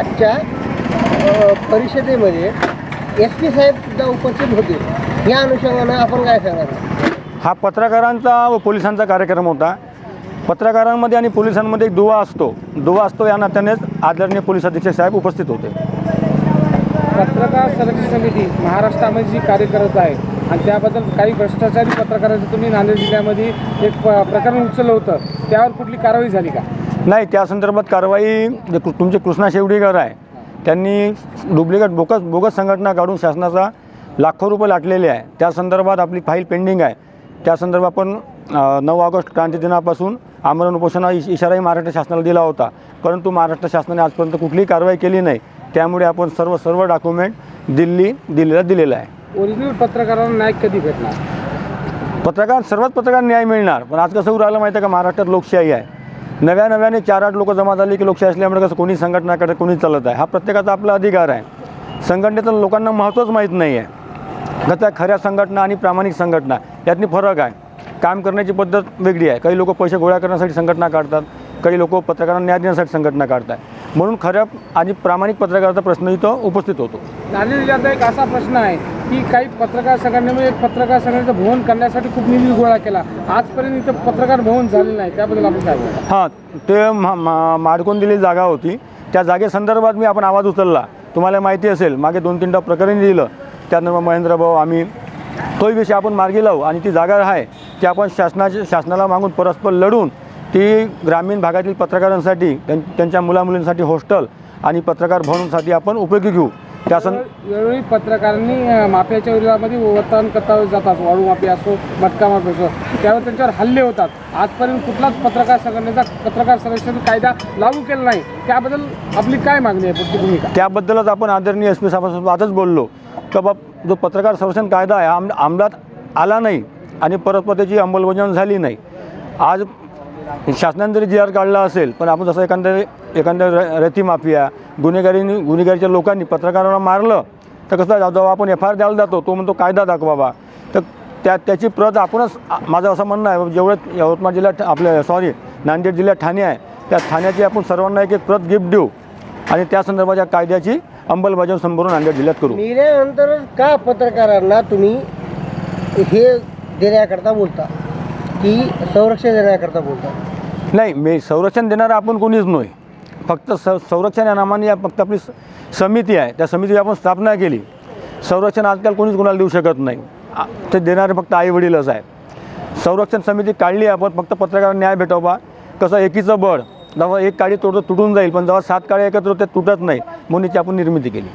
आजच्या परिषदेमध्ये S P साहेब सुद्धा उपस्थित होते. या अनुषंगानं आपण काय सांगाल हा पत्रकारांचा व पोलिसांचा कार्यक्रम होता. पत्रकारांमध्ये आणि पोलिसांमध्ये एक दुवा असतो. दुवा असतो या नात्यानेच आदरणीय पोलीस अधीक्षक साहेब उपस्थित होते. पत्रकार संरक्षण समिती महाराष्ट्रामध्ये जी कार्य करत आहे आणि त्याबद्दल काही भ्रष्टाचारी पत्रकारांचं तुम्ही नांदेड जिल्ह्यामध्ये एक प- प्रकरण उचललं होतं. त्यावर कुठली कारवाई झाली का? नाही त्या संदर्भात कारवाई जे कृ- तुमचे कृष्णा शेवडीकर आहे त्यांनी डुप्लिकेट बोगस बोगस संघटना काढून शासनाचा लाखो रुपये लाटलेले आहे. त्या संदर्भात आपली फाईल पेंडिंग आहे. त्या संदर्भात आपण नऊ ऑगस्ट क्रांती दिनापासून आमरण उपोषणा इश इशाराही महाराष्ट्र शासनाला दिला होता. परंतु महाराष्ट्र शासनाने आजपर्यंत कुठलीही कारवाई केली नाही. त्यामुळे आपण सर्व सर्व डॉक्युमेंट दिल्ली दिल्लीला दिलेलं आहे. ओरिजिनल पत्रकारांना न्याय कधी भेटणार? पत्रकार सर्वच पत्रकार न्याय मिळणार. पण आज कसं होऊ राहिलं माहिती आहे का? महाराष्ट्रात लोकशाही आहे. नव्या नव्याने चार आठ लोक जमा झाली की लोकशाही असल्यामुळे कसं कोणी संघटना करत कोणी चालत आहे हा प्रत्येकाचा आपला अधिकार आहे. संघटनेचं लोकांना महत्त्वच माहीत नाही आहे का त्या खऱ्या संघटना आणि प्रामाणिक संघटना यातनी फरक आहे. काम करण्याची पद्धत वेगळी आहे. काही लोक पैसे गोळा करण्यासाठी संघटना काढतात. काही लोक पत्रकारांना न्याय देण्यासाठी संघटना काढतात म्हणून खऱ्या आणि प्रामाणिक पत्रकाराचा प्रश्न इथं उपस्थित होतो. एक असा प्रश्न आहे. की काही पत्रकार संघटनेमध्ये एक म्हणजे पत्रकार संघटनेचं भवन करण्यासाठी खूप निधी गोळा केला. आजपर्यंत इथं पत्रकार भवन झालेलं नाही. त्याबद्दल आपण काय हां ते मा- मा- माडकून दिलेली जागा होती. त्या जागेसंदर्भात मी आपण आवाज उचलला. तुम्हाला माहिती असेल मागे दोन तीनदा प्रकरण दिलं त्यानंतर महेंद्र भाऊ आम्ही तोही विषय आपण मार्गी लावू. आणि ती जागा आहे ती आपण शासनाची शासनाला मागून परस्पर लढून ती ग्रामीण भागातील पत्रकारांसाठी त्यां- त्यांच्या मुलामुलींसाठी हॉस्टेल आणि पत्रकार भवनसाठी आपण उपयोगी घेऊ. त्या सं वेळोवेळी पत्रकारांनी माफियाच्या विरोधामध्ये वर्तमान करता जातात. वाळू माफिया असो मटका माफिया असो. त्यावर त्यांच्यावर हल्ले होतात. आजपर्यंत कुठलाच पत्रकार संघटनेचा पत्रकार संरक्षण कायदा लागू केला नाही. त्याबद्दल आपली काय मागणी आहे? पुढची भूमिका? त्याबद्दलच आपण आदरणीय एस पी साहेबांसोबत आजच बोललो. का बाब जो पत्रकार संरक्षण कायदा आहे आम अंमलात आला नाही आणि परस्पर त्याची अंमलबजावणी झाली नाही. आज शासनाने जरी जी आर काढला असेल पण आपण जसं एखाद्या एखाद्या र रती माफिया गुन्हेगारीने गुन्हेगारीच्या लोकांनी पत्रकारांना मारलं तर कसं जाऊ आपण एफ आय आर द्यायला जातो तो म्हणतो कायदा दाखवा बा तर त्या त्याची प्रत आपणच माझं असं म्हणणं आहे जेवढं यवतमाळ जिल्ह्यात आपल्या सॉरी नांदेड जिल्ह्यात ठाणे आहे त्या ठाण्याची आपण सर्वांना एक एक प्रत गिफ्ट देऊ आणि त्या संदर्भाच्या कायद्याची अंमलबजावणी संपूर्ण नांदेड जिल्ह्यात करू. निर्णयानंतर का पत्रकारांना तुम्ही हे देण्याकरता बोलता? की संरक्षण देण्याकरता बोलता नाही मी संरक्षण देणारं आपण कोणीच नाही फक्त स संरक्षण या नामाने या फक्त आपली स- समिती आहे. त्या समितीची आपण स्थापना केली. संरक्षण आजकाल कोणीच कोणाला देऊ शकत नाही. आ- ते देणारे फक्त आईवडीलच आहेत. संरक्षण समिती काढली आपण फक्त पत्रकारांना न्याय भेटावा. कसं एकीचं बळ जेव्हा एक काडी तोडत तुटून जाईल पण जेव्हा सात काळे एकत्र होते तुटत नाही म्हणून याची आपण निर्मिती केली.